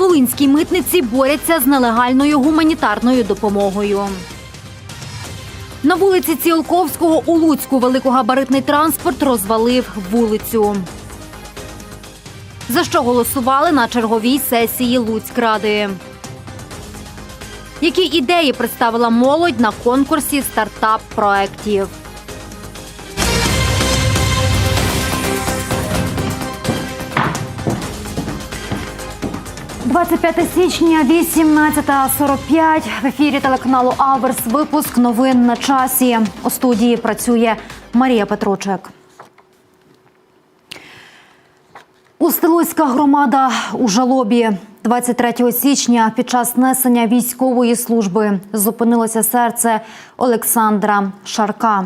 Волинській митниці борються з нелегальною гуманітарною допомогою. На вулиці Ціолковського у Луцьку великогабаритний транспорт розвалив вулицю. За що голосували на черговій сесії Луцькради? Які ідеї представила молодь на конкурсі стартап проєктів? «25 січня, 18.45. В ефірі телеканалу Аверс. Випуск новин на часі. У студії працює Марія Петрочек. Устилуцька громада у жалобі 23 січня під час несення військової служби зупинилося серце Олександра Шарка.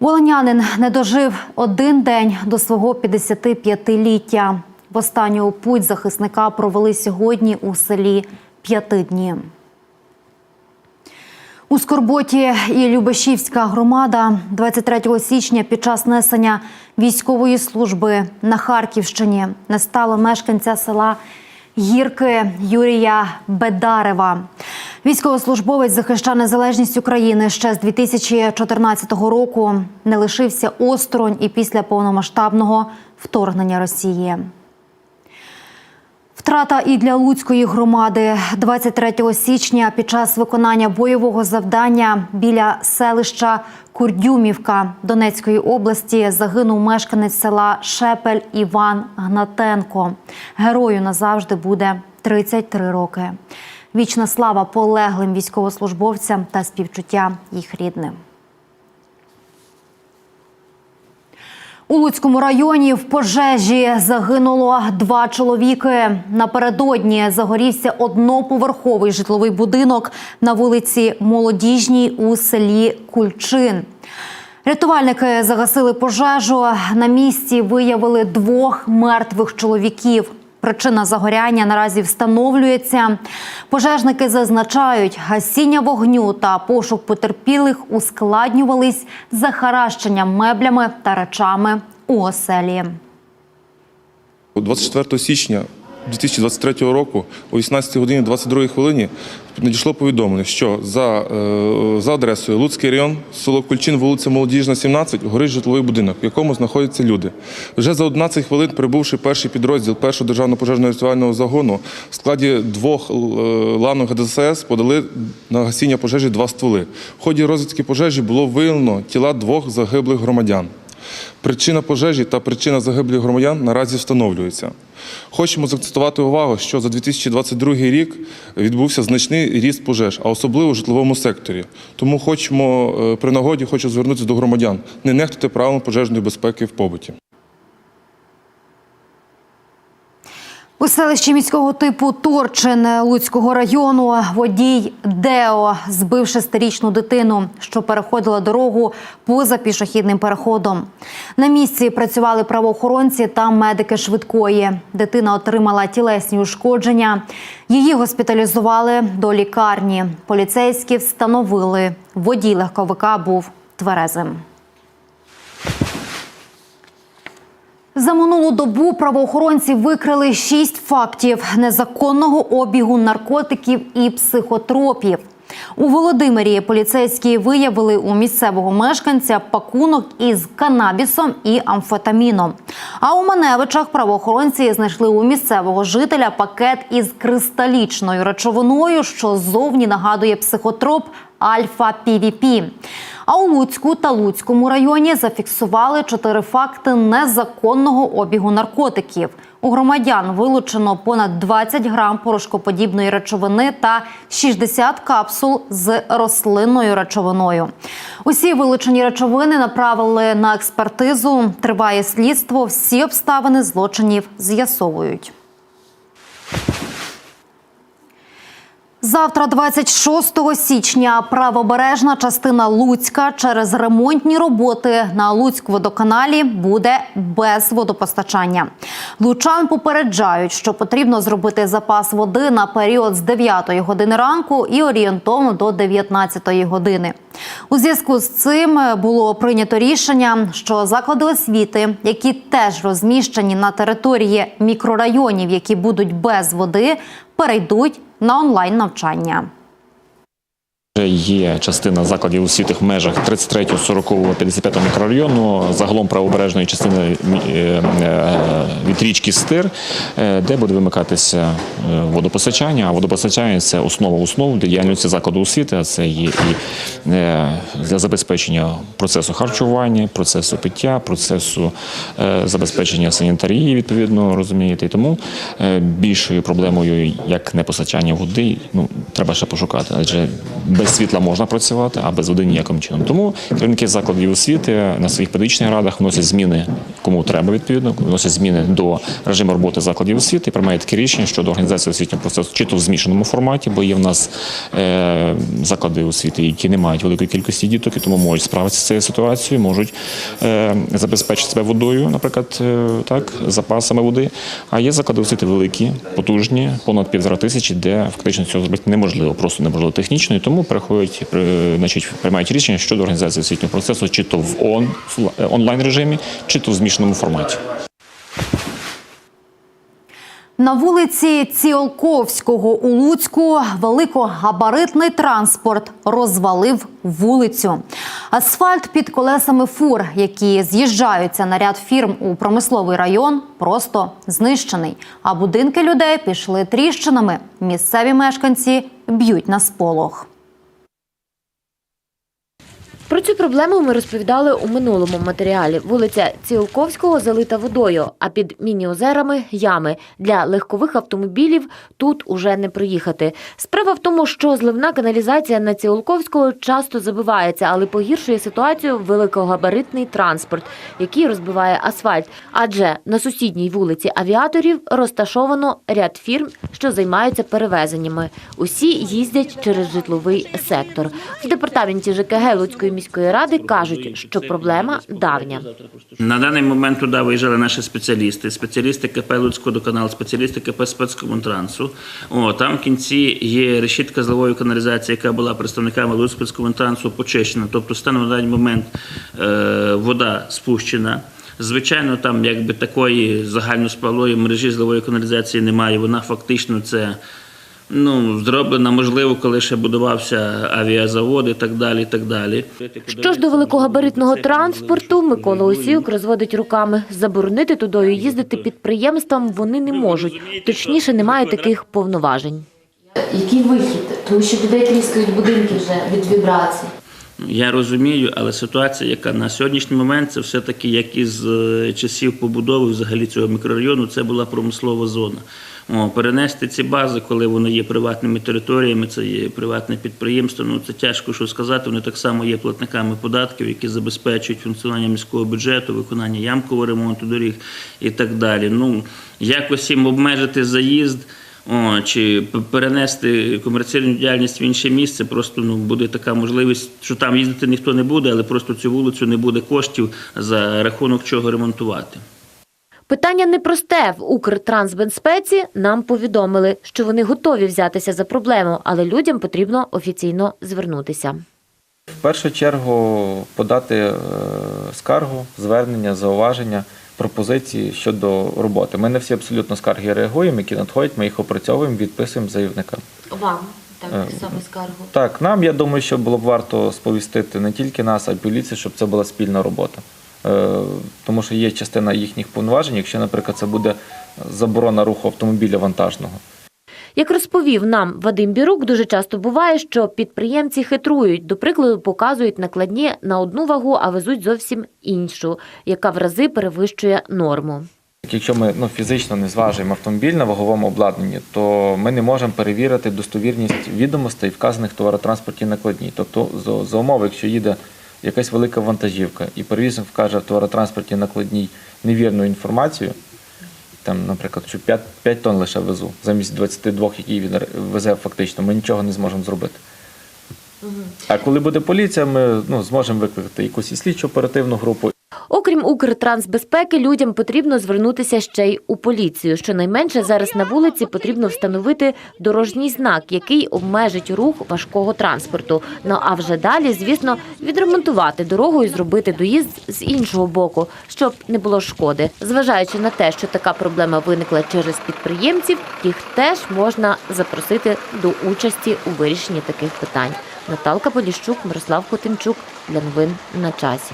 Волинянин не дожив один день до свого 55-ліття. В останню путь захисника провели сьогодні у селі П'ятидні. У Скорботі і Любешівська громада 23 січня під час несення військової служби на Харківщині не мешканця села Гірки Юрія Бедарева. Військовослужбовець захищає незалежність України ще з 2014 року. Не лишився осторонь і після повномасштабного вторгнення Росії. Втрата і для Луцької громади 23 січня під час виконання бойового завдання біля селища Курдюмівка Донецької області загинув мешканець села Шепель Іван Гнатенко. Герою назавжди буде 33 роки. Вічна слава полеглим військовослужбовцям та співчуття їх рідним. У Луцькому районі в пожежі загинуло два чоловіки. Напередодні загорівся одноповерховий житловий будинок на вулиці Молодіжній у селі Кульчин. Рятувальники загасили пожежу. На місці виявили двох мертвих чоловіків. Причина загоряння наразі встановлюється. Пожежники зазначають, гасіння вогню та пошук потерпілих ускладнювались захаращенням меблями та речами у оселі. 24 січня 2023 року о 18 годині 22 хвилині надійшло повідомлення, що за, е, за адресою Луцький район, село Кульчин, вулиця Молодіжна, 17, горить житловий будинок, в якому знаходяться люди. Вже за 11 хвилин, прибувши перший підрозділ першого державного пожежно-рятувального загону, в складі двох е, ланок ГДСС подали на гасіння пожежі два стволи. В ході розвідки пожежі було виявлено тіла двох загиблих громадян. Причина пожежі та причина загиблі громадян наразі встановлюються. Хочемо закцентувати увагу, що за 2022 рік відбувся значний ріст пожеж, а особливо у житловому секторі. Тому хочемо е, при нагоді хочу звернутися до громадян, не нехтуйте правилам пожежної безпеки в побуті. У селищі міського типу Торчин Луцького району водій Део збив шестирічну дитину, що переходила дорогу поза пішохідним переходом. На місці працювали правоохоронці та медики швидкої. Дитина отримала тілесні ушкодження. Її госпіталізували до лікарні. Поліцейські встановили, водій легковика був тверезим. За минулу добу правоохоронці викрили шість фактів незаконного обігу наркотиків і психотропів. У Володимирі поліцейські виявили у місцевого мешканця пакунок із канабісом і амфетаміном. А у Маневичах правоохоронці знайшли у місцевого жителя пакет із кристалічною речовиною, що зовні нагадує психотроп альфа пвп А у Луцьку та Луцькому районі зафіксували чотири факти незаконного обігу наркотиків. У громадян вилучено понад 20 грам порошкоподібної речовини та 60 капсул з рослинною речовиною. Усі вилучені речовини направили на експертизу. Триває слідство. Всі обставини злочинів з'ясовують. Завтра, 26 січня, правобережна частина Луцька через ремонтні роботи на Луцькводоканалі буде без водопостачання. Лучан попереджають, що потрібно зробити запас води на період з 9 години ранку і орієнтовно до 19 години. У зв'язку з цим було прийнято рішення, що заклади освіти, які теж розміщені на території мікрорайонів, які будуть без води, перейдуть на онлайн навчання. Є частина закладів освіти в межах 33, 40, 55 мікрорайону, загалом правобережної частини е, е, від річки Стир, е, де буде вимикатися водопостачання. А водопостачання це основа основ діяльності закладу освіти. Це є і для забезпечення процесу харчування, процесу пиття, процесу забезпечення санітарії, відповідно розумієте. І тому більшою проблемою, як непостачання води, ну треба ще пошукати, адже без світла можна працювати, а без води ніяким чином. Тому керівники закладів освіти на своїх педагогічних радах вносять зміни, кому треба відповідно, вносять зміни до режиму роботи закладів освіти і приймають таке рішення щодо організації освітнього процесу, чи то в змішаному форматі, бо є в нас е, заклади освіти, які не мають великої кількості діток, і тому можуть справитися з цією ситуацією, можуть е, забезпечити себе водою, наприклад, е, так, запасами води. А є заклади освіти великі, потужні, понад півтора тисячі, де фактично цього зробити неможливо, просто неможливо технічно, і тому переходять, при- значить, приймають рішення щодо організації освітнього процесу, чи то в он, онлайн режимі, чи то в змішаному форматі. На вулиці Ціолковського у Луцьку великогабаритний транспорт розвалив вулицю. Асфальт під колесами фур, які з'їжджаються на ряд фірм у промисловий район, просто знищений. А будинки людей пішли тріщинами. Місцеві мешканці б'ють на сполох. Про цю проблему ми розповідали у минулому матеріалі. Вулиця Цілковського залита водою, а під міні-озерами ями. Для легкових автомобілів тут уже не проїхати. Справа в тому, що зливна каналізація на Цілковського часто забивається, але погіршує ситуацію великогабаритний транспорт, який розбиває асфальт. Адже на сусідній вулиці авіаторів розташовано ряд фірм, що займаються перевезеннями. Усі їздять через житловий сектор. В департаменті ЖКГ Луцької міської ради кажуть, що проблема давня. На даний момент туди виїжджали наші спеціалісти, спеціалісти КП Луцького спеціалісти КП спецкомунтрансу. О, там в кінці є решітка зливової каналізації, яка була представниками Луцького спецкомунтрансу почищена. Тобто станом на даний момент е, вода спущена. Звичайно, там якби такої загальноспалої мережі зливової каналізації немає. Вона фактично це. Ну, зроблена, можливо, коли ще будувався авіазавод і так далі. і так далі. Що ж до великогабаритного транспорту, Микола Осіюк розводить руками. Заборонити тудою їздити підприємствам вони не можуть. Точніше, немає таких повноважень. Який вихід? Тому що людей тріскають будинки вже від вібрацій. Я розумію, але ситуація, яка на сьогоднішній момент, це все-таки як із е, часів побудови взагалі цього мікрорайону, це була промислова зона. О, перенести ці бази, коли вони є приватними територіями, це є приватне підприємство. Ну це тяжко що сказати. Вони так само є платниками податків, які забезпечують функціонування міського бюджету, виконання ямкового ремонту доріг і так далі. Ну якось їм обмежити заїзд. О, чи перенести комерційну діяльність в інше місце, просто ну буде така можливість, що там їздити ніхто не буде, але просто цю вулицю не буде коштів за рахунок чого ремонтувати. Питання непросте. В Укртрансбезпеці нам повідомили, що вони готові взятися за проблему, але людям потрібно офіційно звернутися. В першу чергу подати е, скаргу, звернення, зауваження, пропозиції щодо роботи. Ми на всі абсолютно скарги реагуємо, які надходять, ми їх опрацьовуємо, відписуємо заявникам. Вам так Е, саме скаргу. Так, нам я думаю, що було б варто сповістити не тільки нас, а й поліцію, щоб це була спільна робота. Е, Тому що є частина їхніх повноважень, якщо, наприклад, це буде заборона руху автомобіля вантажного. Як розповів нам Вадим Бірук, дуже часто буває, що підприємці хитрують. До прикладу, показують накладні на одну вагу, а везуть зовсім іншу, яка в рази перевищує норму. Якщо ми ну, фізично не зважуємо автомобіль на ваговому обладнанні, то ми не можемо перевірити достовірність відомостей, вказаних в товаротранспортній накладній. Тобто, за, за умови, якщо їде якась велика вантажівка і перевізник вкаже в товаротранспортній накладній невірну інформацію, там, наприклад, що 5, 5 тонн лише везу, замість 22, які він везе фактично, ми нічого не зможемо зробити. А коли буде поліція, ми ну, зможемо викликати якусь і слідчу оперативну групу, Окрім Укртрансбезпеки, людям потрібно звернутися ще й у поліцію. Щонайменше зараз на вулиці потрібно встановити дорожній знак, який обмежить рух важкого транспорту. Ну а вже далі, звісно, відремонтувати дорогу і зробити доїзд з іншого боку, щоб не було шкоди. Зважаючи на те, що така проблема виникла через підприємців, їх теж можна запросити до участі у вирішенні таких питань. Наталка Поліщук, Мирослав Хотимчук для новин на часі.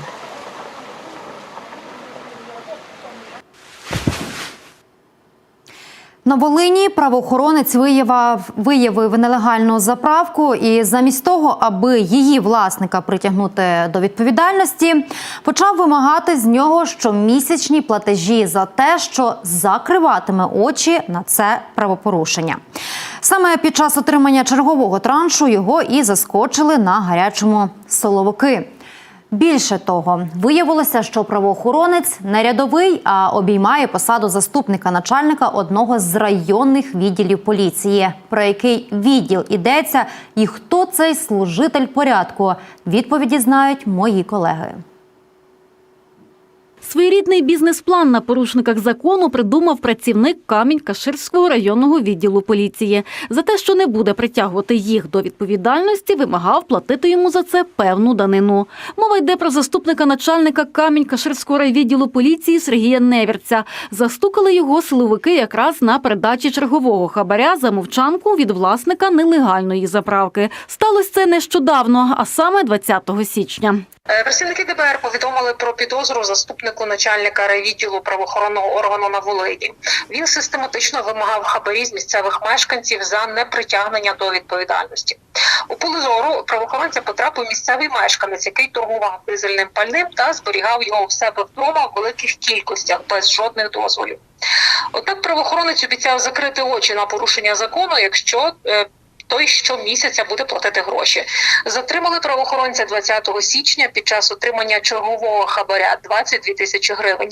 На Волині правоохоронець виявив, виявив нелегальну заправку і замість того, аби її власника притягнути до відповідальності, почав вимагати з нього щомісячні платежі за те, що закриватиме очі на це правопорушення. Саме під час отримання чергового траншу його і заскочили на гарячому соловики. Більше того, виявилося, що правоохоронець не рядовий, а обіймає посаду заступника начальника одного з районних відділів поліції. Про який відділ ідеться і хто цей служитель порядку? Відповіді знають мої колеги. Своєрідний бізнес-план на порушниках закону придумав працівник Камінь-Каширського районного відділу поліції. За те, що не буде притягувати їх до відповідальності, вимагав платити йому за це певну данину. Мова йде про заступника начальника Камінь-Каширського райвідділу поліції Сергія Невірця. Застукали його силовики якраз на передачі чергового хабаря за мовчанку від власника нелегальної заправки. Сталося це нещодавно, а саме 20 січня. Е, Працівники ДБР повідомили про підозру заступнику начальника райвідділу правоохоронного органу на Волині. Він систематично вимагав хабарі з місцевих мешканців за непритягнення до відповідальності. У поле зору правоохоронця потрапив місцевий мешканець, який торгував дизельним пальним та зберігав його у себе вдома в великих кількостях без жодних дозволів. Однак правоохоронець обіцяв закрити очі на порушення закону, якщо е, той щомісяця буде платити гроші. Затримали правоохоронця 20 січня під час отримання чергового хабаря 22 тисячі гривень.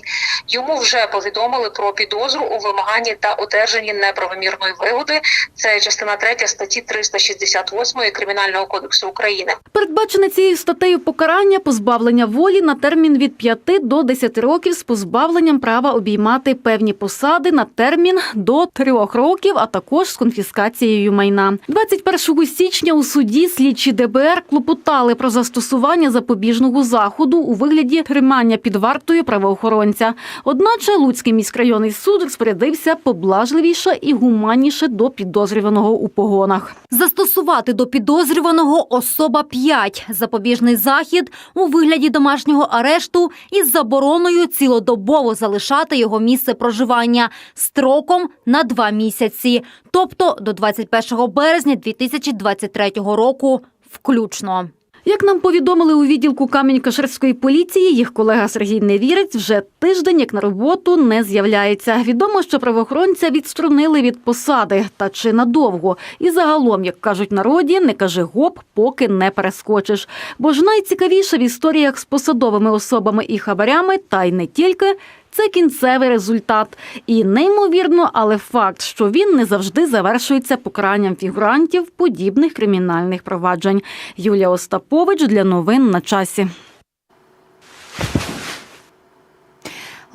Йому вже повідомили про підозру у вимаганні та одержанні неправомірної вигоди. Це частина 3 статті 368 Кримінального кодексу України. Передбачене цією статтею покарання позбавлення волі на термін від 5 до 10 років з позбавленням права обіймати певні посади на термін до 3 років, а також з конфіскацією майна. 21 січня у суді слідчі ДБР клопотали про застосування запобіжного заходу у вигляді тримання під вартою правоохоронця. Одначе Луцький міськрайонний суд розпорядився поблажливіше і гуманніше до підозрюваного у погонах. Застосувати до підозрюваного особа 5 запобіжний захід у вигляді домашнього арешту із забороною цілодобово залишати його місце проживання строком на два місяці, тобто до 21 березня 2023 року включно. Як нам повідомили у відділку Камінь-Каширської поліції, їх колега Сергій Невірець вже тиждень як на роботу не з'являється. Відомо, що правоохоронця відструнили від посади, та чи надовго. І загалом, як кажуть народі, не кажи гоп, поки не перескочиш. Бо ж найцікавіше в історіях з посадовими особами і хабарями, та й не тільки. Це кінцевий результат. І неймовірно, але факт, що він не завжди завершується покаранням фігурантів подібних кримінальних проваджень. Юлія Остапович для новин на часі.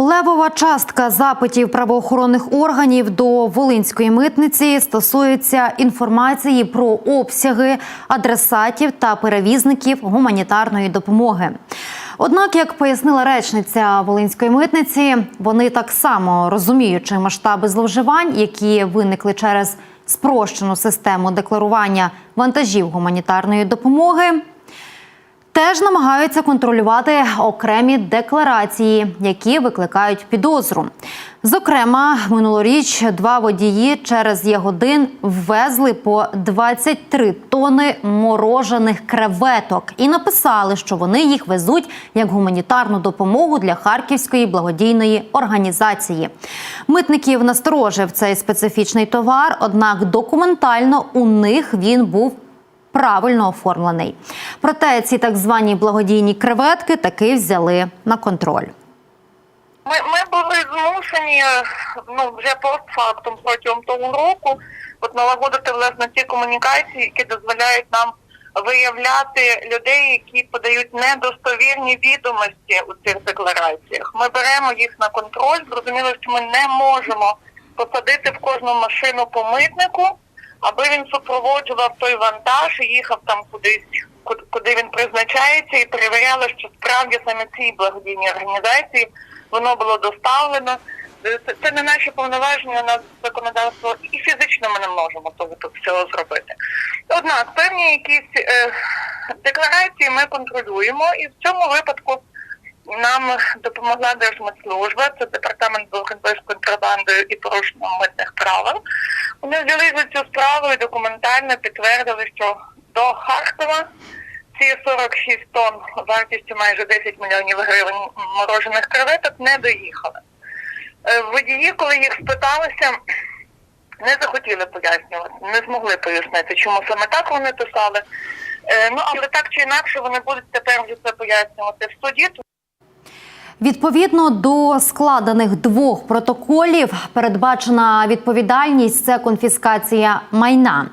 Левова частка запитів правоохоронних органів до Волинської митниці стосується інформації про обсяги адресатів та перевізників гуманітарної допомоги. Однак, як пояснила речниця Волинської митниці, вони так само розуміючи масштаби зловживань, які виникли через спрощену систему декларування вантажів гуманітарної допомоги, Теж намагаються контролювати окремі декларації, які викликають підозру. Зокрема, минулоріч два водії через Ягодин ввезли по 23 тони морожених креветок і написали, що вони їх везуть як гуманітарну допомогу для Харківської благодійної організації. Митників насторожив цей специфічний товар, однак документально у них він був правильно оформлений. Проте ці так звані благодійні креветки таки взяли на контроль. Ми, ми були змушені е, ну вже постфактум протягом того року от налагодити власне ці комунікації, які дозволяють нам виявляти людей, які подають недостовірні відомості у цих деклараціях. Ми беремо їх на контроль. Зрозуміло, що ми не можемо посадити в кожну машину по митнику, аби він супроводжував той вантаж і їхав там кудись, куд- куди він призначається, і перевіряли, що справді саме цій благодійній організації воно було доставлено. Е, Це, не наші повноваження, у нас законодавство, і фізично ми не можемо того тут всього зробити. Однак певні якісь е, декларації ми контролюємо, і в цьому випадку нам допомогла Держмитслужба, це департамент боротьби з контрабандою і порушенням митних правил. Вони взялись за цю справу і документально підтвердили, що до Харкова ці 46 тонн вартістю майже 10 мільйонів гривень морожених креветок не доїхали. Е, Водії, коли їх спиталися, не захотіли пояснювати, не змогли пояснити, чому саме так вони писали. Е, Ну але так чи інакше вони будуть тепер вже це пояснювати в суді. Відповідно до складених двох протоколів, передбачена відповідальність це конфіскація майна.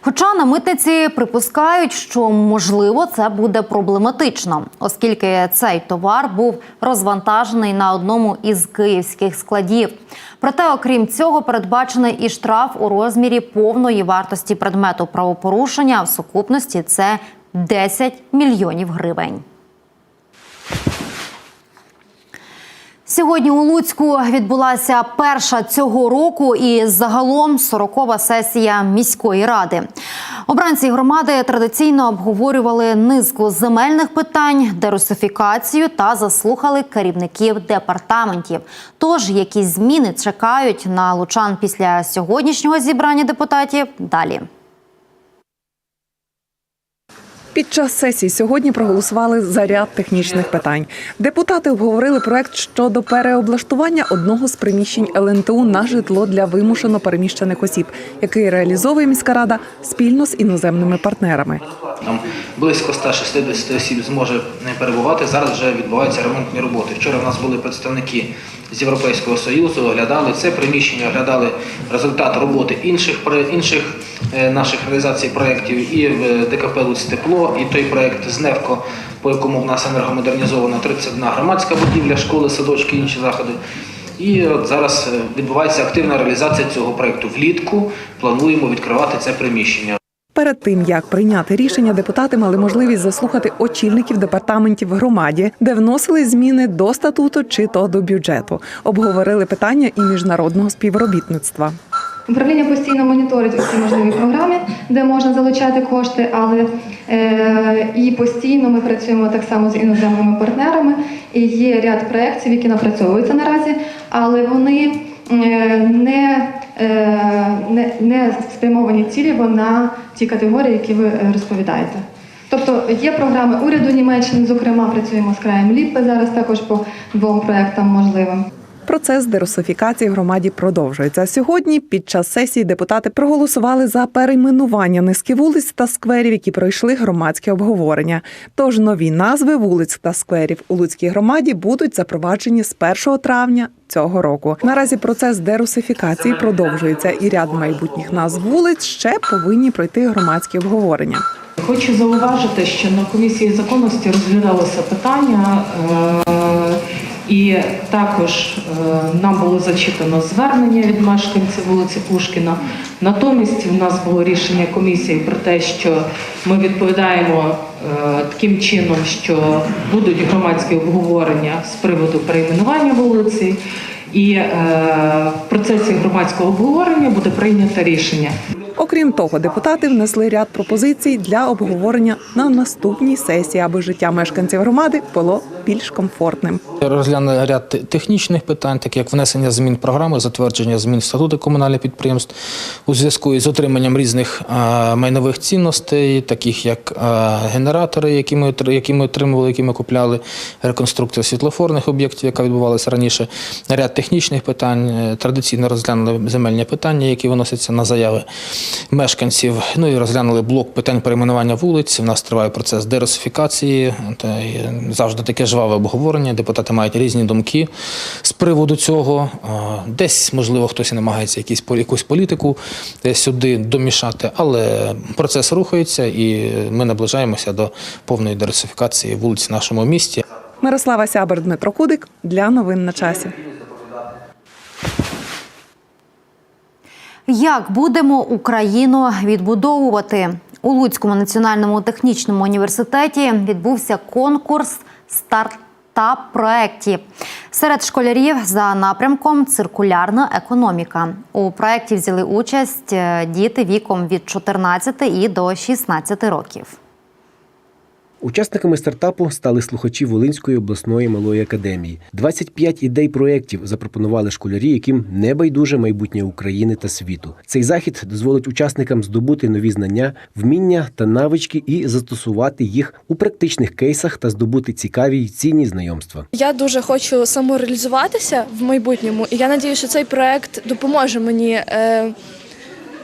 Хоча на митниці припускають, що можливо це буде проблематично, оскільки цей товар був розвантажений на одному із київських складів. Проте, окрім цього, передбачений і штраф у розмірі повної вартості предмету правопорушення в сукупності це 10 мільйонів гривень. Сьогодні у Луцьку відбулася перша цього року і загалом 40-ва сесія міської ради. Обранці громади традиційно обговорювали низку земельних питань, дерусифікацію та заслухали керівників департаментів. Тож, які зміни чекають на лучан після сьогоднішнього зібрання депутатів далі. Під час сесії сьогодні проголосували за ряд технічних питань. Депутати обговорили проект щодо переоблаштування одного з приміщень ЛНТУ на житло для вимушено переміщених осіб, який реалізовує міська рада спільно з іноземними партнерами. Там близько 160 осіб зможе перебувати. Зараз вже відбуваються ремонтні роботи. Вчора в нас були представники з Європейського Союзу, оглядали це приміщення, оглядали результат роботи інших інших е, наших реалізацій проєктів і в ДКП «Луць Тепло, і той проєкт з НЕВКО, по якому в нас енергомодернізована 31 громадська будівля, школи, садочки, інші заходи. І от зараз е, відбувається активна реалізація цього проєкту. Влітку плануємо відкривати це приміщення. Перед тим як прийняти рішення, депутати мали можливість заслухати очільників департаментів громаді, де вносили зміни до статуту чи то до бюджету. Обговорили питання і міжнародного співробітництва. Управління постійно моніторить усі можливі програми, де можна залучати кошти, але е, і постійно ми працюємо так само з іноземними партнерами. І є ряд проєктів, які напрацьовуються наразі, але вони е, не, не, не спрямовані цілево на ті категорії, які ви е, розповідаєте. Тобто є програми уряду Німеччини, зокрема, працюємо з краєм Ліппе зараз також по двом проектам можливим. Процес дерусифікації громаді продовжується. Сьогодні під час сесії депутати проголосували за перейменування низки вулиць та скверів, які пройшли громадське обговорення. Тож нові назви вулиць та скверів у Луцькій громаді будуть запроваджені з 1 травня цього року. Наразі процес дерусифікації продовжується, і ряд майбутніх назв вулиць ще повинні пройти громадські обговорення. Хочу зауважити, що на комісії законності розглядалося питання, е, і також е, нам було зачитано звернення від мешканців вулиці Пушкіна. Натомість у нас було рішення комісії про те, що ми відповідаємо е, таким чином, що будуть громадські обговорення з приводу перейменування вулиці, і е, в процесі громадського обговорення буде прийнято рішення. Окрім того, депутати внесли ряд пропозицій для обговорення на наступній сесії, аби життя мешканців громади було більш комфортним. Розглянули ряд технічних питань, так як внесення змін програми, затвердження змін статуту комунальних підприємств у зв'язку із отриманням різних майнових цінностей, таких як генератори, які ми, які ми отримували, які ми купляли, реконструкція світлофорних об'єктів, яка відбувалася раніше, ряд технічних питань. Е, Традиційно розглянули земельні питання, які виносяться на заяви мешканців. Ну і розглянули блок питань перейменування вулиць. У нас триває процес дерусифікації. Та завжди таке жваве обговорення. Депутати мають різні думки з приводу цього. Десь, можливо, хтось і намагається якісь, якусь політику е, сюди домішати, але процес рухається і ми наближаємося до повної диверсифікації вулиць в нашому місті. Мирослава Сябер, Дмитро Кудик для новин на часі. Як будемо Україну відбудовувати? У Луцькому національному технічному університеті відбувся конкурс стартап проєктів серед школярів за напрямком циркулярна економіка. У проєкті взяли участь е, діти віком від 14 і до 16 років. Учасниками стартапу стали слухачі Волинської обласної малої академії. 25 ідей проєктів запропонували школярі, яким не байдуже майбутнє України та світу. Цей захід дозволить учасникам здобути нові знання, вміння та навички і застосувати їх у практичних кейсах та здобути цікаві й цінні знайомства. Я дуже хочу самореалізуватися в майбутньому, і я надію, що цей проект допоможе мені, е,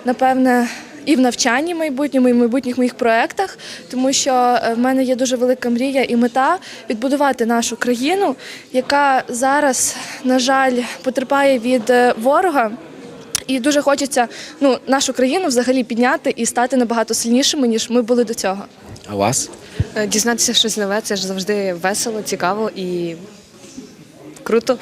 напевне, і в навчанні майбутньому, і в майбутніх моїх проєктах, тому що е, в мене є дуже велика мрія і мета відбудувати нашу країну, яка зараз, на жаль, потерпає від е, ворога. І дуже хочеться ну, нашу країну взагалі підняти і стати набагато сильнішими, ніж ми були до цього. А вас? Е, Дізнатися щось нове це ж завжди весело, цікаво і круто.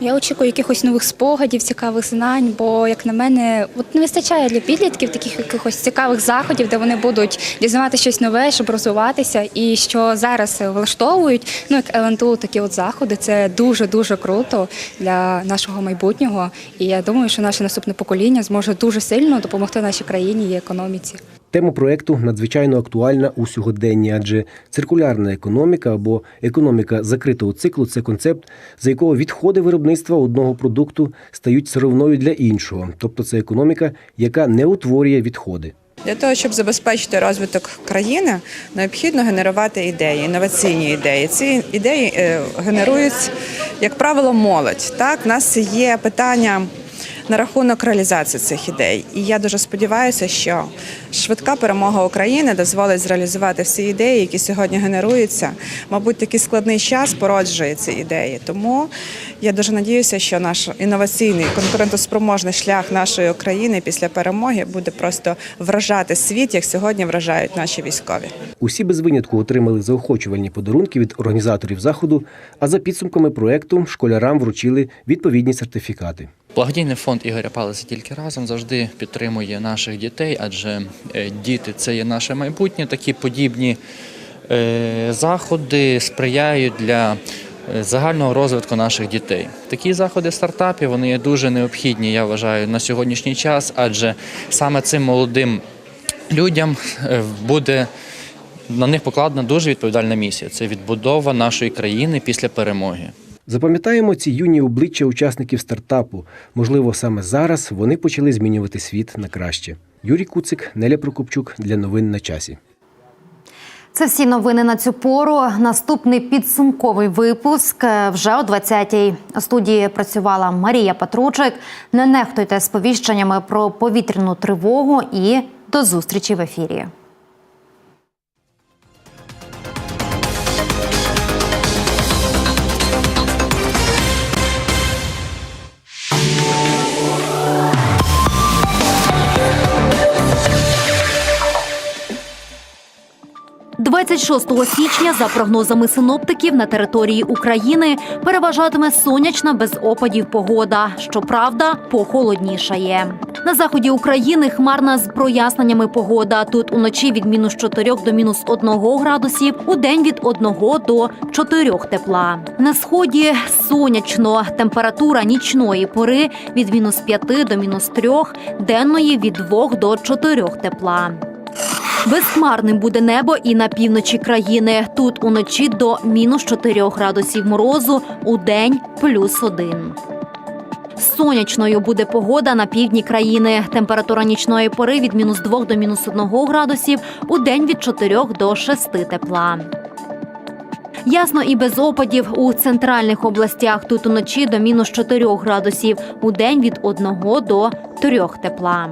Я очікую якихось нових спогадів, цікавих знань, бо, як на мене, от не вистачає для підлітків таких якихось цікавих заходів, де вони будуть дізнавати щось нове, щоб розвиватися. І що зараз влаштовують, ну як ЛНТУ, такі от заходи, це дуже дуже круто для нашого майбутнього. І я думаю, що наше наступне покоління зможе дуже сильно допомогти нашій країні і економіці. Тема проекту надзвичайно актуальна у сьогоденні, адже циркулярна економіка або економіка закритого циклу це концепт, за якого відходи виробництва одного продукту стають сировиною для іншого, тобто це економіка, яка не утворює відходи. Для того, щоб забезпечити розвиток країни, необхідно генерувати ідеї, інноваційні ідеї. Ці ідеї е, генерують, як правило, молодь. Так, в нас є питання на рахунок реалізації цих ідей. І я дуже сподіваюся, що швидка перемога України дозволить зреалізувати всі ідеї, які сьогодні генеруються. Мабуть, такий складний час породжує ці ідеї. Тому я дуже надіюся, що наш інноваційний конкурентоспроможний шлях нашої України після перемоги буде просто вражати світ, як сьогодні вражають наші військові. Усі без винятку отримали заохочувальні подарунки від організаторів заходу, а за підсумками проекту школярам вручили відповідні сертифікати. Благодійний фонд Ігоря Палиця тільки разом завжди підтримує наших дітей, адже е, діти це є наше майбутнє. Такі подібні е, заходи сприяють для е, загального розвитку наших дітей. Такі заходи стартапів вони є дуже необхідні, я вважаю, на сьогоднішній час, адже саме цим молодим людям буде. На них покладена дуже відповідальна місія. Це відбудова нашої країни після перемоги. Запам'ятаємо ці юні обличчя учасників стартапу. Можливо, саме зараз вони почали змінювати світ на краще. Юрій Куцик, Неля Прокопчук для новин на часі. Це всі новини на цю пору. Наступний підсумковий випуск е, вже о 20-й. У студії працювала Марія Патручик. Не нехтуйте сповіщеннями про повітряну тривогу і до зустрічі в ефірі. – 26 січня, за прогнозами синоптиків, на території України переважатиме сонячна без опадів погода. Щоправда, похолоднішає. На заході України хмарна з проясненнями погода. Тут уночі від мінус 4 до мінус 1 градусів, у день від 1 до 4 тепла. На сході сонячно. Температура нічної пори від мінус 5 до мінус 3, денної від 2 до 4 тепла. Безхмарним буде небо і на півночі країни. Тут уночі до мінус 4 градусів морозу, у день плюс 1. Сонячною буде погода на півдні країни. Температура нічної пори від мінус 2 до мінус 1 градусів, у день від 4 до 6 тепла. Ясно і без опадів у центральних областях. Тут уночі до мінус 4 градусів, у день від 1 до 3 тепла.